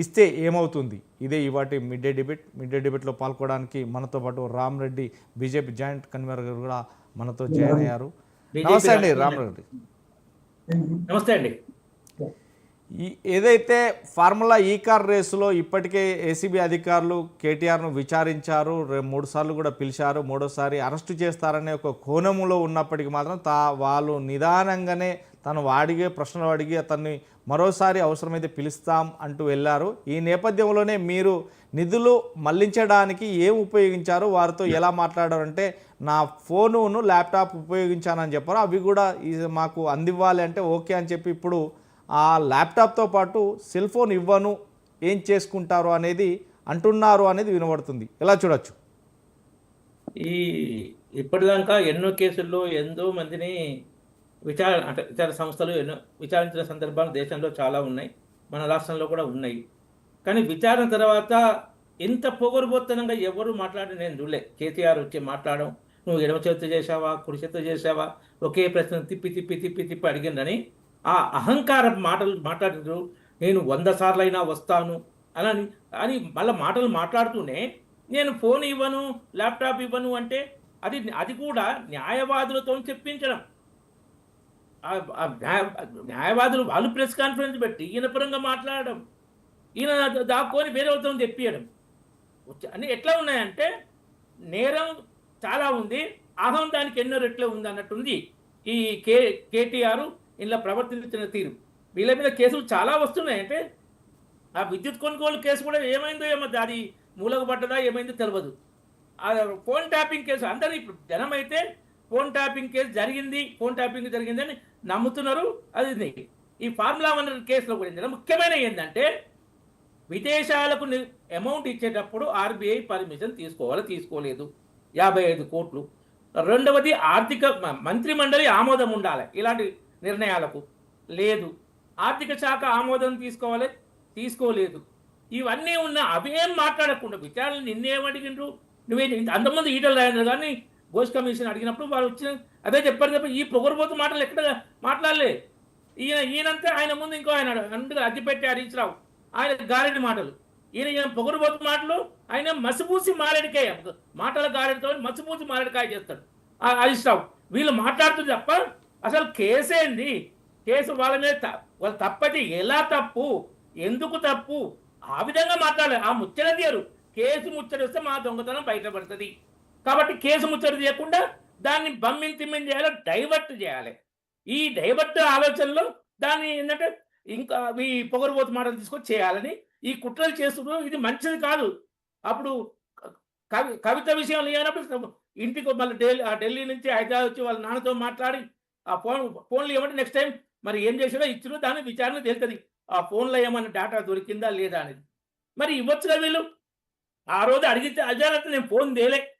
ఇస్తే ఏమవుతుంది? ఇదే ఇవాటి mid day debate. Mid day డిబేట్లో పాల్గొనడానికి మనతో పాటు Ram Reddy BJP joint convenor garu కూడా మనతో జాయిన్ అయ్యారు. నమస్తే అండి రామ్ రెడ్డి. నమస్తే అండి. ఏదైతే ఫార్ములా ఈ కార్ రేసులో ఇప్పటికే ఏసీబీ అధికారులు కేటీఆర్ను విచారించారు మూడు సార్లు కూడా పిలిచారు మూడోసారి అరెస్టు చేస్తారనే ఒక కోణంలో ఉన్నప్పటికీ మాత్రం తా వాళ్ళు నిదానంగానే తను అడిగే ప్రశ్నలు అడిగి అతన్ని మరోసారి అవసరమైతే పిలుస్తాం అంటూ వెళ్ళారు. ఈ నేపథ్యంలోనే మీరు నిధులు మళ్ళించడానికి ఏం ఉపయోగించారు? వారితో ఎలా మాట్లాడారంటే నా ఫోనును ల్యాప్టాప్ ఉపయోగించానని చెప్పారు. అవి కూడా మాకు అందివ్వాలి అంటే ఓకే అని చెప్పి ఇప్పుడు ఆ ల్యాప్టాప్తో పాటు సెల్ ఫోన్ ఇవ్వను ఏం చేసుకుంటారు అనేది అంటున్నారు అనేది వినబడుతుంది. ఎలా చూడొచ్చు? ఈ ఇప్పటిదాకా ఎన్నో కేసుల్లో ఎంతో మందిని విచార అంటే విచార సంస్థలు ఎన్నో విచారించిన సందర్భాలు దేశంలో చాలా ఉన్నాయి మన రాష్ట్రంలో కూడా ఉన్నాయి. కానీ విచారణ తర్వాత ఇంత పొగరుబోత్తనంగా ఎవరు మాట్లాడి నేను చూడలే. కేసీఆర్ వచ్చి మాట్లాడడం నువ్వు ఎడమ చేతితో చేసావా కుడి చేతితో చేసావా ఒకే ప్రశ్న తిప్పి తిప్పి తిప్పి తిప్పి అడిగిందని ఆ అహంకారం మాటలు మాట్లాడారు నేను వంద సార్లు అయినా వస్తాను అని అని మళ్ళీ మాటలు మాట్లాడుతూనే నేను ఫోన్ ఇవ్వను ల్యాప్టాప్ ఇవ్వను అంటే అది అది కూడా న్యాయవాదులతో చెప్పించడం. న్యాయ- న్యాయవాదులు వాళ్ళు ప్రెస్ కాన్ఫరెన్స్ పెట్టి ఈయన పరంగా మాట్లాడడం ఈయన దా- దాక్కొని వేరే వాళ్ళతో చెప్పియడం అన్నీ ఎట్లా ఉన్నాయంటే నేరం చాలా ఉంది అహం దానికి ఎన్నో రెట్లే ఉంది అన్నట్టుంది ఈ కే కేటీఆర్ ఇలా ప్రవర్తించిన తీరు. వీళ్ళ మీద కేసులు చాలా వస్తున్నాయి. అంటే ఆ విద్యుత్ కొనుగోలు కేసు కూడా ఏమైందో ఏమో అది మూలకు పడ్డదా ఏమైందో తెలియదు ఆ ఫోన్ ట్యాపింగ్ కేసు అందరూ ఇప్పుడు జనం అయితే ఫోన్ ట్యాపింగ్ కేసు జరిగింది ఫోన్ ట్యాపింగ్ జరిగిందని నమ్ముతున్నారు. అది ఈ ఫార్ములా వన్ కేసులో కూడా ముఖ్యమైన ఏంటంటే విదేశాలకు అమౌంట్ ఇచ్చేటప్పుడు ఆర్బీఐ పర్మిషన్ తీసుకోవాలి తీసుకోలేదు. యాభై ఐదు కోట్లు. రెండవది ఆర్థిక మ- మంత్రి మండలి ఆమోదం ఉండాలి. ఇలాంటి నిర్ణయాలకు. లేదు. ఆర్థిక శాఖ ఆమోదం తీసుకోవాలి తీసుకోలేదు. ఇవన్నీ ఉన్న అవేం మాట్లాడకుండా విచారణ నిన్నేమడిగిండ్రు నువ్వే అంతమంది ఈటలు రాజేంద్ర కానీ గోష్ కమిషన్ అడిగినప్పుడు వాళ్ళు వచ్చిన అదే చెప్పారు తప్ప ఈ పొగరుబోతు మాటలు ఎక్కడ మాట్లాడలే. ఈయన ఈయనంతే ఆయన ముందు ఇంకో ఆయన అందుగా అగ్గిపెట్టి హరీష్ రావు ఆయన గారెడి మాటలు. ఈయన ఈయన పొగరుబోతు మాటలు ఆయన మసిపూసి మారేడికాయ మాటల గారెడితో మసిపూసి మారేడికాయ చేస్తాడు. ఆ హరీష్ రావు వీళ్ళు మాట్లాడుతుంది తప్ప అసలు కేసు ఏంది? కేసు వాళ్ళ మీద వాళ్ళు తప్పటి తప్పది ఎలా తప్పు? ఎందుకు తప్పు? ఆ విధంగా మాట్లాడాలి. ఆ ముచ్చట తీయరు. కేసు ముచ్చటిస్తే మా దొంగతనం బయటపడుతుంది. కాబట్టి కేసు ముచ్చట తీయకుండా దాన్ని బమ్మిని తిమ్మిని చేయాలి డైవర్ట్ చేయాలి. ఈ డైవర్ట్ ఆలోచనలో దాన్ని ఏంటంటే ఇంకా ఈ పొగరుబోతు మాటలు తీసుకొని చేయాలని ఈ కుట్రలు చేస్తున్నారు. ఇది మంచిది కాదు. అప్పుడు కవి కవిత విషయం లేనప్పుడు ఇంటికి మళ్ళీ ఢిల్లీ ఆ ఢిల్లీ నుంచి హైదరాబాద్ వచ్చి వాళ్ళ నాన్నతో మాట్లాడి ఆ ఫోన్ ఫోన్లు ఏమంటే నెక్స్ట్ టైం మరి ఏం చేసినా ఇచ్చినో దాని విచారణ తెలుస్తుంది ఆ ఫోన్లో ఏమన్నా డేటా దొరికిందా లేదా అనేది. మరి ఇవ్వచ్చుగా వీళ్ళు? ఆ రోజు అడిగితే అజాగ్రత్త నేను ఫోన్ తేలే.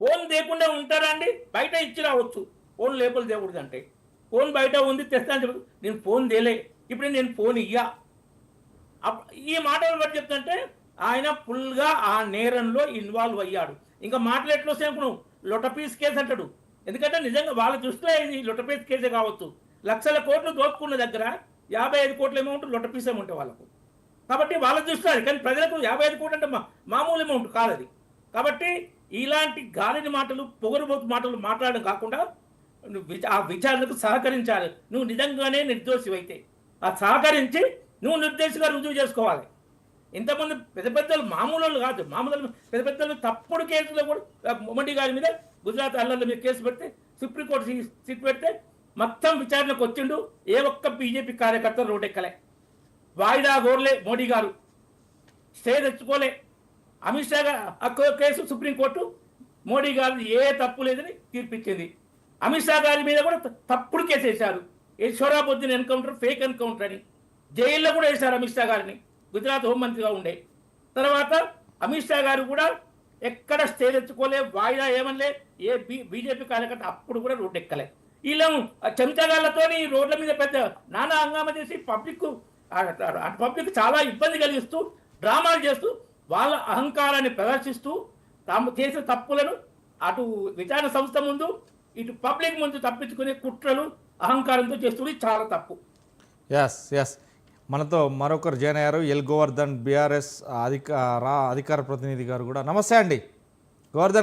ఫోన్ తేకుండా ఉంటారా అండి? బయట ఇచ్చి రావచ్చు. ఫోన్ లేపలు తేకూడదు అంటే. ఫోన్ బయట ఉంది తెస్తా అని చెప్పి నేను ఫోన్ తేలే. ఇప్పుడు నేను ఫోన్ ఇయ్యా. ఈ మాటలు బట్టి చెప్తుంటే ఆయన ఫుల్గా ఆ నేరంలో ఇన్వాల్వ్ అయ్యాడు. ఇంకా మాటలు ఎట్లా వస్తాయి ఇప్పుడు లొటపీస్ కేసు అంటాడు. ఎందుకంటే నిజంగా వాళ్ళ దృష్టిలో ఇది లొట్టపీస్ కేసే కావచ్చు. లక్షల కోట్లు దోచుకున్న దగ్గర యాభై ఐదు కోట్ల అమౌంట్ లొట్టపీస్ అమౌంట్ వాళ్ళకు. కాబట్టి వాళ్ళ దృష్టిలో అది. కానీ ప్రజలకు యాభై ఐదు కోట్లు అంటే మా- మామూలు అమౌంట్ కాదు అది. కాబట్టి ఇలాంటి గాలిని మాటలు పొగరుబోతు మాటలు మాట్లాడడం కాకుండా నువ్వు ఆ విచారణకు సహకరించాలి. నువ్వు నిజంగానే నిర్దోషివైతే. ఆ సహకరించి నువ్వు నిర్దేశంగా రుజువు చేసుకోవాలి. ఇంతమంది పెద్ద పెద్దలు మామూలు వాళ్ళు కాదు. మామూలు పెద్ద పెద్దలు తప్పుడు కేసులో కూడా మొమ్మడి గారి మీద గుజరాత్ అల్లర్ల మీద కేసు పెడితే సుప్రీంకోర్టు సిట్ సీట్ పెడితే మొత్తం విచారణకు వచ్చిండు. ఏ ఒక్క బీజేపీ కార్యకర్త రోడ్డెక్కలే. వాయిదా గోర్లే మోడీ గారు. స్టే తెచ్చుకోలే. అమిత్ షా గారు కేసు సుప్రీంకోర్టు. మోడీ గారు ఏ తప్పు లేదని తీర్పిచ్చింది. అమిత్ షా గారి మీద కూడా తప్పుడు కేసు వేశారు. ఏ షోరాబుద్దీన్ ఎన్కౌంటర్ ఫేక్ ఎన్కౌంటర్ అని. జైల్లో కూడా వేశారు అమిత్ షా గారిని. గుజరాత్ హోంమంత్రిగా ఉండే. తర్వాత అమిత్ షా గారు కూడా ఎక్కడ స్టేజ్ ఎత్తుకోలే వాయిదా ఏమనలే ఏ బీ బీజేపీ కార్యకర్త అప్పుడు కూడా రోడ్డు ఎక్కలే వీళ్ళ చెంచగాళ్ళతో రోడ్ల మీద పెద్ద నానా హంగామా చేసి పబ్లిక్ పబ్లిక్ చాలా ఇబ్బంది కలిగిస్తూ డ్రామాలు చేస్తూ వాళ్ళ అహంకారాన్ని ప్రదర్శిస్తూ తాము చేసిన తప్పులను అటు విచారణ సంస్థ ముందు ఇటు పబ్లిక్ ముందు తప్పించుకునే కుట్రలు అహంకారంతో చేస్తుంది చాలా తప్పు. ఎస్ ఎస్ మనతో మరొకరు జాయిన్ అయ్యారు. ఎల్ గోవర్ధన్ బీఆర్ఎస్ అధిక రా అధికార ప్రతినిధి గారు కూడా. నమస్తే అండి. గోవర్ధన్